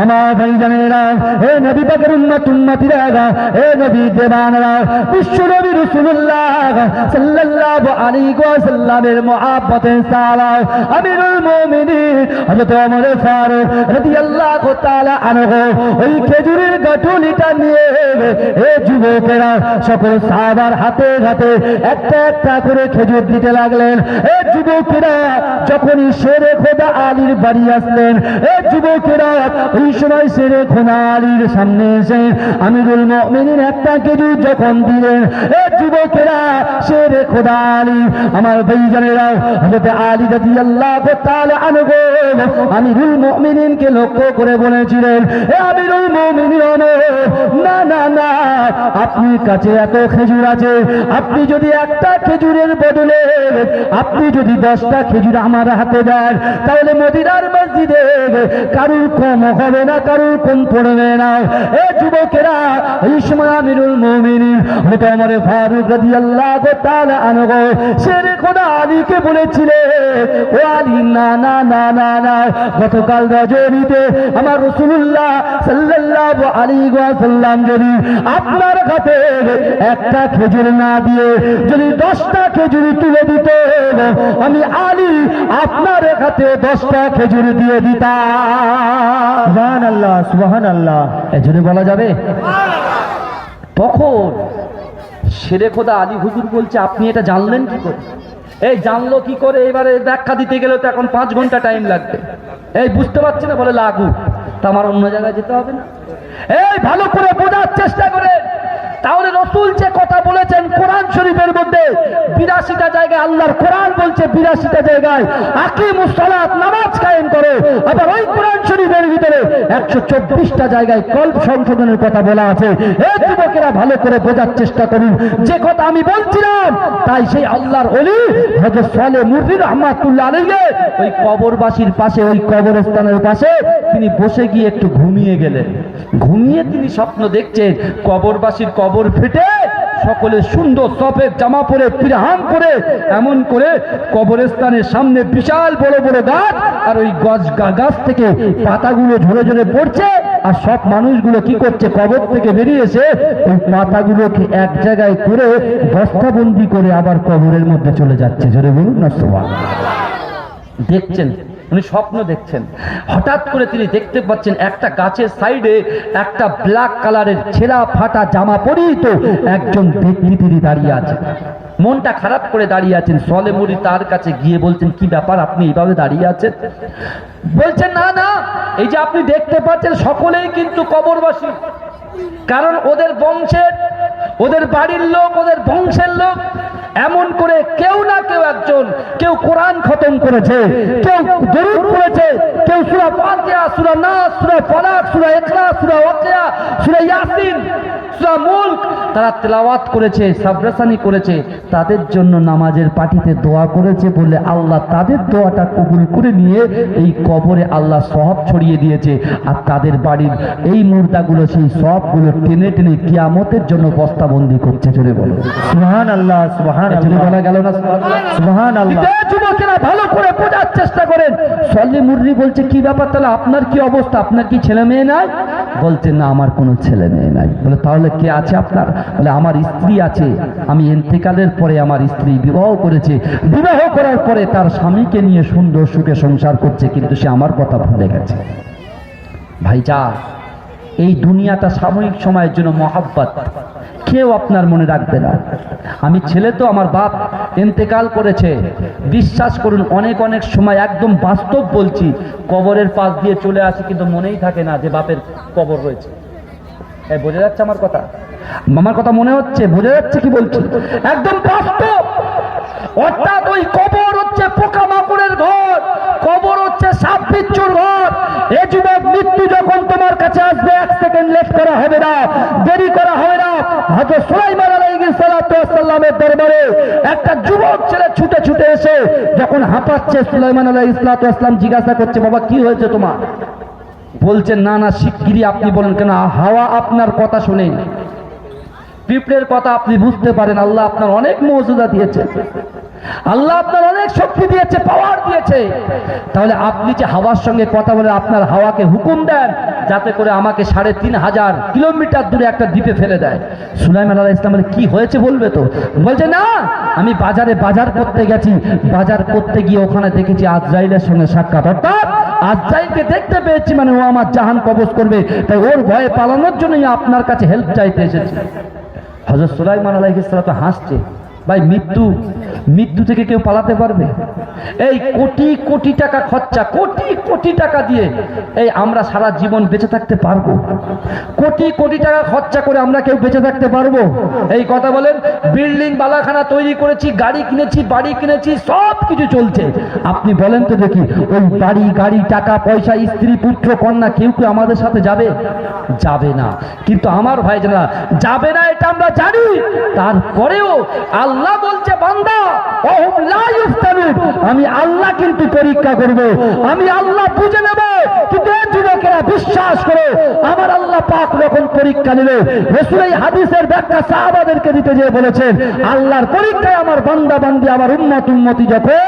আমার হে নবী পাকের হে নবী দেবানরা বিশ্ব নবী রাসূলুল্লাহ সাল্লাল্লাহু আলাইহি ওয়াসাল্লামের মুহাব্বতের সালা আমিরুল মুমিনিন হযরত ওমর ফারুক রাদিয়াল্লাহু তাআলা আনহু ওই খেজুরের গাঁঠুলিটা নিয়ে, হে যুবকেরা, সকল সাহাবার হাতে হাতে একটা একটা করে খেজুর দিতে লাগলেন। হে যুবকেরা, যখনই শেরে খোদা আলীর বাড়ি আসলেন, হে যুবকেরা খোদা আলীর সামনে এসে আমিরুল মুমিনিন একটা খেজুর যখন দিলেন হে যুবকেরা শেরে খোদা আলী আমার হযরত আলী তাআলা আনহু আমিরুল মুমিনিনকে লক্ষ্য করে বলেছিলেন হে আমিরুল মুমিনিন, না না না, আপনার কাছে এত খেজুর আছে। আপনি যদি একটা খেজুরের বদলে, আপনি যদি দশটা খেজুর আমার হাতে দেন, তাহলে মদিনার মসজিদে কারুর কম হবে না কারুর কম পড়বে না এ যুবকেরা আমিরুল মুমিনিন আমার ফারুক রাদিয়াল্লাহু তাআলা আনহু শেরে খোদা আলীকে ও আলী না না না না না গতকাল রজনীতে আমার ওয়াসাল্লাম যদি আপনার হাতে একটা খেজুর না দিয়ে যদি দশটা খেজুর তুলে দিত আমি আলী আপনার হাতে দশটা খেজুর দিয়ে দিতাম। সুবহান আল্লাহ সুবহান আল্লাহ এজন্য বলা যাবে? তখন সেরে খোদা আলী হুজুর বলছে, আপনি এটা জানলেন কি করে? এই জানলো কি করে? এবারে ব্যাখ্যা দিতে গেলে তো এখন পাঁচ ঘণ্টা টাইম লাগবে। এই বুঝতে পারছি না? বলে, লাগু। তা আমার অন্য জায়গায় যেতে হবে না। এই ভালো করে বোঝার চেষ্টা করে। তাহলে রসুল যে কথা বলেছেন কোরআন শরীফের মধ্যে, বিরাশিটা জায়গায় আল্লাহর কোরআন বলছে, বিরাশিটা জায়গায় আকিমুস সালাত, নামাজ কায়েম করো। আবার ওই কোরআন শরীফের ভিতরে একশো চব্বিশটা জায়গায় কল্প সংশোধনের কথা বলা আছে। এই যুবকেরা ভালো করে বোঝার চেষ্টা করুন। যে কথা আমি বলছিলাম, তাই সেই আল্লাহর অলি হজরত সালে মুররি রহমাতুল্লাহ আলাইহি, ওই কবরবাসীর পাশে, ওই কবরস্থানের পাশে তিনি বসে গিয়ে একটু ঘুমিয়ে গেলেন। ঘুমিয়ে তিনি স্বপ্ন দেখছেন, কবরবাসীর কবর ফেটে সকলে সুন্দর সফেদ জামা পরে পিরাহান করে, এমন করে কবরস্থানের সামনে বিশাল বড় বড় গাছ, আর ওই গছ গাছ থেকে পাতাগুলো ঝরে ঝরে পড়ছে, আর সব মানুষগুলো কি করছে, কবর থেকে বেরিয়ে এসে ওই পাতাগুলোকে এক জায়গায় করে বস্তাবন্দি করে আবার কবরের মধ্যে চলে যাচ্ছে। জোরে বলুন না সোয়া দেখছেন? উনি স্বপ্ন দেখছেন। হঠাৎ করে তিনি দেখতে পাচ্ছেন একটা গাছের সাইডে একটা ব্ল্যাক কালারের ছেঁড়া ফাটা জামা পরিহিত একজন ব্যক্তি তিনি দাঁড়িয়ে আছেন। মনটা খারাপ করে দাঁড়িয়ে আছেন। সলে মুড়ি তার কাছে গিয়ে বলছেন, কি ব্যাপার? আপনি এইভাবে দাঁড়িয়ে আছেন? বলছেন, না না, এই যে আপনি দেখতে পাচ্ছেন সকলেই কিন্তু কবরবাসী। কারণ ওদের বংশের, ওদের বাড়ির লোক, ওদের বংশের লোক এমন করে কেউ না কেউ একজন, কেউ কোরআন খতম করেছে, কেউ দরুদ পড়েছে, কেউ সূরা ফাতিহা, সূরা নাস, সূরা ফালাক, সূরা ইখলাস, সূরা ওয়াকিয়া, সূরা ইয়াসিন, সূরা মুলক, তারা তেলাওয়াত করেছে, সাবরাসানি করেছে, তাদের জন্য নামাজের পাটিতে দোয়া করেছে বলে আল্লাহ তাদের দোয়াটা কবুল করে নিয়ে এই কবরে আল্লাহ সব ছড়িয়ে দিয়েছে। আর তাদের বাড়ির এই মুর্দাগুলো, সেই সবগুলো টেনে টেনে কিয়ামতের জন্য বস্তাবন্দি করছে চলে বলো। সুহান আল্লাহ আল্লাহ বলা গেল না সুবহান আল্লাহ বিদায় যুবকেরা ভালো করে বোঝার চেষ্টা করেন সল্লি মুররি বলছে কি ব্যাপার তাহলে? আপনার কি অবস্থা? আপনার কি ছেলে মেয়ে নাই? বলছে না আমার কোনো ছেলে মেয়ে নাই। বলে তাহলে কে আছে আপনার? বলে আমার স্ত্রী আছে। আমি এন্তেকালের পরে আমার স্ত্রী বিবাহ করেছে। বিবাহ করার পরে তার স্বামীকে নিয়ে সুন্দর সুখে সংসার করছে কিন্তু সে আমার কথা ভুলে গেছে। ভাইজা এই দুনিয়াটা সাময়িক সময়ের জন্য মহাব্বত। কেউ আপনার মনে রাখবে না। আমি ছেলে তো, আমার বাপ ইন্তেকাল করেছে। বিশ্বাস করুন, অনেক অনেক সময় একদম বাস্তব বলছি, কবরের পাশ দিয়ে চলে আসি, কিন্তু মনেই থাকে না যে বাপের কবর রয়েছে। এই বোঝা যাচ্ছে আমার কথা? আমার কথা মনে হচ্ছে? বোঝা যাচ্ছে কি বলছি? একদম বাস্তব! অর্থাৎ ওই কবর হচ্ছে পোকামাকড়ের ঘর। কবর সাপ বিচ্ছুর ঘর। এ যুবক মৃত্যু যখন তোমার কাছে আসবে, এক সেকেন্ড লেট করা হবে না, দেরি করা হবে না। হয়তো সুলাইমান আলাইহিস সালামের দরবারে একটা যুবক ছেলে ছুটে ছুটে এসে যখন হাঁপাচ্ছে, সুলাইমান আলাইহিস সালাম জিজ্ঞাসা করছে, বাবা, কি হয়েছে তোমার? বলছেন না না, শিগগিরই আপনি বলেন, কেন হাওয়া আপনার কথা শুনে পিঁপড়ের কথা আপনি বুঝতে পারেন, আল্লাহ আপনার অনেক মজুদা দিয়েছে। আল্লাহ আপনার অনেক শক্তি দিয়েছে পাওয়ার দিয়েছে। তাহলে আপনি যে হাওয়ার সঙ্গে কথা বলে আপনার হাওয়াকে হুকুম দেন যাতে করে আমাকে সাড়ে তিন হাজার কিলোমিটার দূরে একটা দ্বীপে ফেলে দেয়। সুলাইমান আল্লাহ ইসলাম বলে, কি হয়েছে বলবে তো? বলছে না আমি বাজারে বাজার করতে গেছি। বাজার করতে গিয়ে ওখানে দেখেছি আজরাইলের সঙ্গে সাক্ষাৎ। অর্থাৎ আজরাইলকে দেখতে পেয়েছি মানে ও আমার জাহান কবজ করবে। তাই ওর ভয়ে পালানোর জন্যই আপনার কাছে হেল্প চাইতে এসেছি। হজরত সুলাইমান আলাইহিস সালাম তো হাসছে। ভাই, মৃত্যু মৃত্যু থেকে কেউ পালাতে পারবে? এই কোটি কোটি টাকা খরচা, কোটি কোটি টাকা দিয়ে এই আমরা সারা জীবন বেঁচে থাকতে পারব? কোটি কোটি টাকা খরচা করে আমরা কেউ বেঁচে থাকতে পারব? এই কথা বলেন, বিল্ডিং, বালাখানা তৈরি করেছি, গাড়ি কিনেছি, বাড়ি কিনেছি সব কিছু চলছে। আপনি বলেন তো দেখি, ওই বাড়ি, গাড়ি, টাকা, পয়সা, স্ত্রী, পুত্র, কন্যা কেউ কেউ আমাদের সাথে যাবে? যাবে না। কিন্তু আমার ভাইজানা যাবে না এটা আমরা জানি। তারপরেও আল্লাহ বলছে, বান্দা। আমি আল্লাহ কিন্তু পরীক্ষা করব। আমি আল্লাহ বুঝে নেব। কিন্তু যুবকেরা বিশ্বাস করে, আমার আল্লাহ পাক যখন পরীক্ষা নিল, রসুল এই হাদিসের ব্যাখ্যা সাহাবাদেরকে দিতে যেয়ে বলেছেন, আল্লাহর পরীক্ষায় আমার বান্দা বান্দি, আমার উন্মত উন্মতি যখন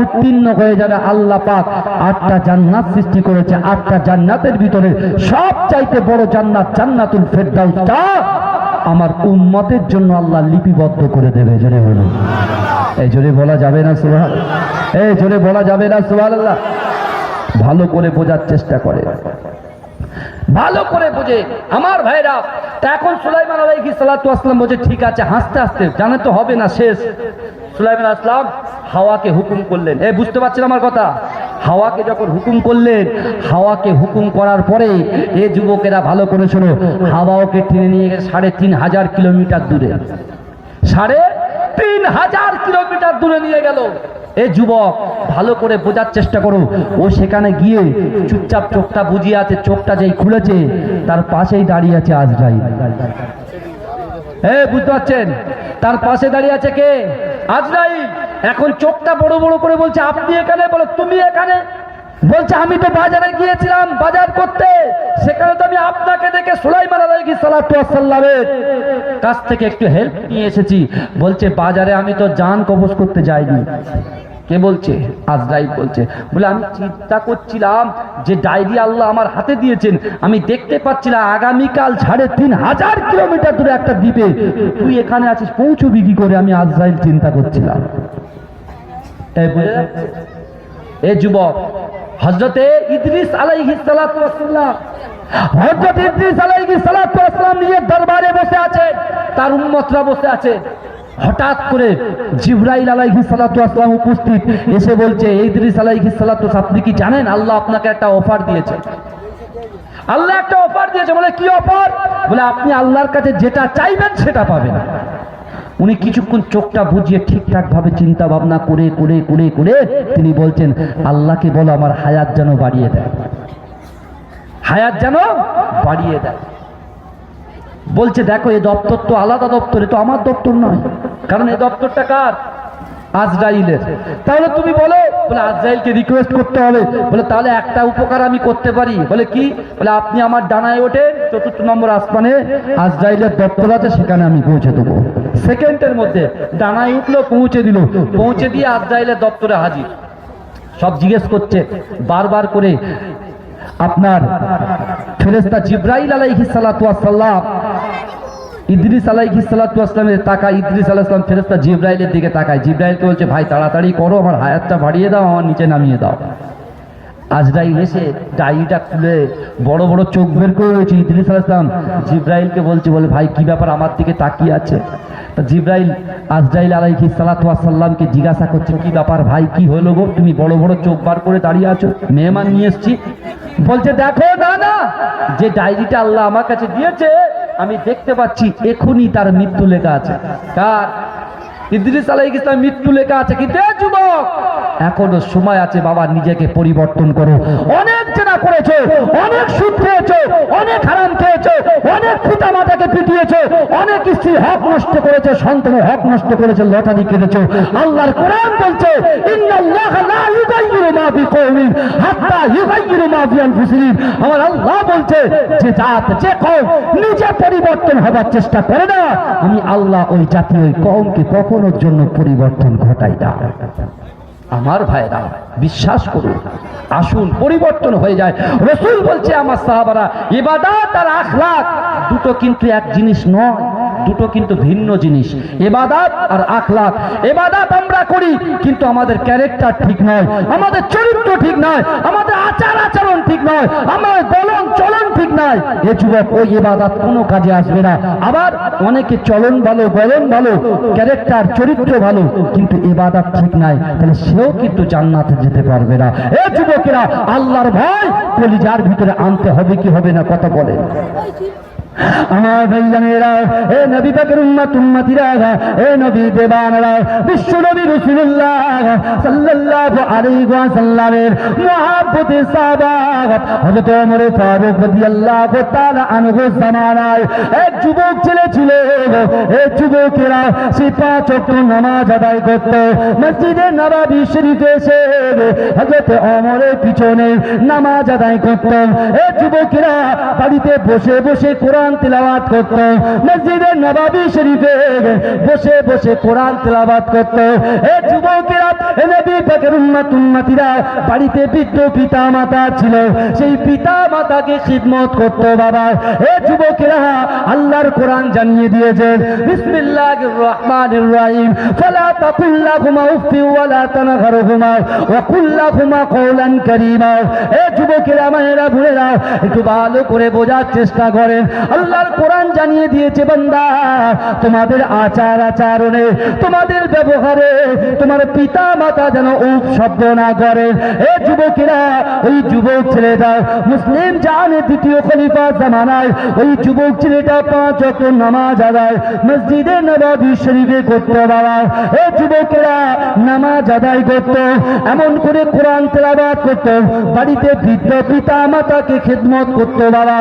উত্তীর্ণ হয়ে যাবে, আল্লাহ পাক আটটা জান্নাত সৃষ্টি করেছে। আটটা জান্নাতের ভিতরে সব চাইতে বড় জান্নাত জান্নাতুল ফেরদাউসটা আমার উম্মতের জন্য আল্লাহ লিপিবদ্ধ করে দেবে, জোরে বলুন। এই জোরে বলা যাবে না, সুবহান এই জোরে বলা যাবে না, সুবহানাল্লাহ। ভালো করে বোঝার চেষ্টা করে। ভালো করে বুঝে। আমার ভাইরা, তা এখন সুলাইমান আলাইহি সাল্লাতু আসলাম বলছে, ঠিক আছে, হাসতে হাসতে, জানে তো হবে না, শেষ। সুলাইমান আসলাম হাওয়াকে হুকুম করলেন। এই বুঝতে পারছেন আমার কথা? হাওয়াকে যখন হুকুম করলেন, হাওয়াকে হুকুম করার পরে এ যুবকেরা ভালো করে শোনো হাওয়াকে টেনে নিয়ে গেছে সাড়ে তিন হাজার কিলোমিটার দূরে। সাড়ে তিন হাজার কিলোমিটার দূরে নিয়ে গেল। এ যুবক, ভালো করে বোঝার চেষ্টা করো। ও সেখানে গিয়ে চুপচাপ চোখটা বুঝিয়ে আছে, চোখটা যেই খুলেছে, তার পাশেই দাঁড়িয়ে আছে আজ আজরাইল। এ বুঝতে পারছেন? তার পাশে দাঁড়িয়ে আছে কে? আজরাই এখন চোখটা বড় বড় করে বলছে, আপনি এখানে? বলো, তুমি এখানে? বলছে, আমি তো বাজারে গিয়েছিলাম বাজার করতে। সেখানে তো আমি আপনাকে দেখে সুলাইমান আলাইহি সালাতু ওয়াসাল্লামের কাছ থেকে একটু হেল্প নিয়ে এসেছি। বলছে, বাজারে আমি তো জান কবজ করতে যাইনি। কে বলছে? আজরাইল বলছে। বলে, আমি চিন্তা করছিলাম যে ডায়েরি আল্লাহ আমার হাতে দিয়েছেন। আমি দেখতে পাচ্ছিলাম আগামীকাল সাড়ে তিন হাজার কিলোমিটার দূরে একটা দ্বীপে। তুই এখানে আছিস, পৌঁছবি কি করে? আমি আজরাইল চিন্তা করছিলাম। এ যুবক হজরতে ইদ্রিস আলাইহিস সালাতু ওয়াসসালাম হজরত ইদ্রিস আলাইহিস সালাতু ওয়াসসালাম নিজের দরবারে বসে আছে তার উম্মতরা বসে আছে। হঠাৎ করে জিব্রাইল আলাইহিস সালাতু ওয়াসসালাম উপস্থিত এসে বলছে, ইদ্রিস আলাইহিস সালাতু আপনি কি জানেন? আল্লাহ আপনাকে একটা অফার দিয়েছে। আল্লাহ একটা অফার দিয়েছে, বলে, কি অফার বলে, আপনি আল্লাহর কাছে যেটা চাইবেন সেটা পাবেন। উনি কিছুক্ষণ চোখটা বুঝিয়ে ঠিকঠাক ভাবে চিন্তা ভাবনা করে করে করে করে তিনি বলছেন, আল্লাহকে বলো, আমার হায়াত যেন বাড়িয়ে দেয়। হায়াত যেন বাড়িয়ে দেয়। বলছে, দেখো এই দপ্তর তো আলাদা দপ্তর তো আমার দপ্তর নয়। কারণ এই দপ্তরটা কার? আজরাইলের। তাহলে তুমি বলো, বলে আজরাইলকে রিকোয়েস্ট করতে হবে। বলে, তাহলে একটা উপকার আমি করতে পারি। বলে, কি? বলে, আপনি আমার ডানায় ওঠেন, চতুর্থ নম্বর আসমানে আজরাইলের দপ্তর আছে, সেখানে আমি পৌঁছে দেবো। সেকেন্ডের মধ্যে ডানায় উঠল, পৌঁছে দিল। পৌঁছে দিয়ে আজরাইলের দপ্তরে হাজির। সব জিজ্ঞেস করছে, বারবার করে, আপনার ফেরেস্তা জিব্রাইল আলাইহিস সালাতু ওয়াস সালাম ইদ্রিস আলাইহিস সালাতু ওয়াস সালামের তাকায় ইদ্রিস আলাইহিস সালাম ফেরেশতা জিব্রাইলের দিকে তাকায়। জিব্রাইলকে বলছে, ভাই, তাড়াতাড়ি করো, আমার হায়াতটা বাড়িয়ে দাও, আমার নিচে নামিয়ে দাও। আজরাইল এসে ডায়েরিটা খুলে বড় বড় চোখ বের করে রয়েছে ইদ্রিস আলাইহিস জিব্রাইলকে বলছে, বলে, ভাই, কি ব্যাপার আমার দিকে তাকিয়ে আছে? তা জিব্রাইল আজরাইল আলাইহি সাল্লামকে জিজ্ঞাসা করছে, কি ব্যাপার ভাই, কি হলো গো? তুমি বড় বড় চোখ বার করে দাঁড়িয়ে আছো? মেহমান নিয়ে এসছি। বলছে, দেখো না যে ডায়েরিটা আল্লাহ আমার কাছে দিয়েছে আমি দেখতে পাচ্ছি এখনই তার মৃত্যু লেখা আছে। কার? ইদ্রিস আলাইহিস সালাম মৃত্যু লেখা আছে। কি যুবক? এখনও সময় আছে বাবা, নিজেকে পরিবর্তন করো। অনেক জেনা করেছ, অনেক সুদ খেয়েছো, অনেক হারাম খেয়েছো, অনেক পিতা মাতাকে পিটিয়েছে, অনেক স্ত্রী হক নষ্ট করেছে, সন্তানের হক নষ্ট করেছে, লটারি কেটেছে। আল্লাহর কোরআন বলছে আমার আল্লাহ বলছে, যে জাত, যে কওম, নিজে পরিবর্তন হবার চেষ্টা করে না। আমি আল্লাহ ওই জাতি ওই কওমকে কখনোর জন্য পরিবর্তন ঘটাই না। আমার ভাইরা, বিশ্বাস করুন, আসুন, পরিবর্তন হয়ে যায়। রসুল বলছে, আমার সাহাবারা, ইবাদাত আর আখলাক দুটো কিন্তু এক জিনিস নয়। দুটো কিন্তু ভিন্ন জিনিস। এবাদাত আর আখলাক। এবাদাত আমরা করি, কিন্তু আমাদের ক্যারেক্টার ঠিক নয়, আমাদের চরিত্র ঠিক নয়, আমাদের আচার আচরণ ঠিক নয় আমার বলন চলন ঠিক নয়। এ যুবক, ওই এবাদাত কোনো কাজে আসবে না। আবার অনেকে চলন ভালো, বলন ভালো, ক্যারেক্টার, চরিত্র ভালো, কিন্তু এবাদাত ঠিক নাই। তাহলে সেও কিন্তু জান্নাতে যেতে পারবে না। এ যুবকেরা, আল্লাহর ভয়, কলিজার ভিতরে আনতে হবে কি হবে না, কথা বলে যুবক ছেলে ছিল। যুবকেরা সে পাঁচ ওয়াক্ত নামাজ আদায় করত। মসজিদে নববী শরীফে এসে হযরত পিছনে নামাজ আদায় করত। এই যুবকেরা বাড়িতে বসে বসে কোরআন তেলাওয়াত করত, মসজিদে নবাবী শরীফে বসে বসে কোরআন তেলাওয়াত করত। এ যুবকেরা নবী পাকের উম্মত, উম্মতিরা বাড়িতে বৃদ্ধ পিতা মাতা ছিল। সেই পিতা মাতাকে খিদমত করত বাবা। এ যুবকেরা আল্লাহর কোরআন জানিয়ে দিয়েছেন রহিম। উফি ওয়ালা এ যুবকেরা, মায়েরা ভুলেরা একটু ভালো করে বোঝার চেষ্টা করেন। আল্লাহর কোরআন জানিয়ে দিয়েছে বান্দা, তোমাদের আচার আচরণে, তোমাদের ব্যবহারে, তোমার পিতা মাতা যেন উপ শব্দ না করে। এ যুবকেরা, ওই যুবক ছেলেটা, মুসলিম জানে দ্বিতীয় খলিফা জামানায়, ওই যুবক ছেলেটা পাঁচ ওয়াক্ত নামাজ আদায়, মসজিদে নবাবী শরীফে করতো বাবা। এ যুবকেরা নামাজ আদায় করত, এমন করে কোরআন তেলাবাদ করত, বাড়িতে বৃদ্ধ পিতা মাতাকে খেদমত করতো বাবা।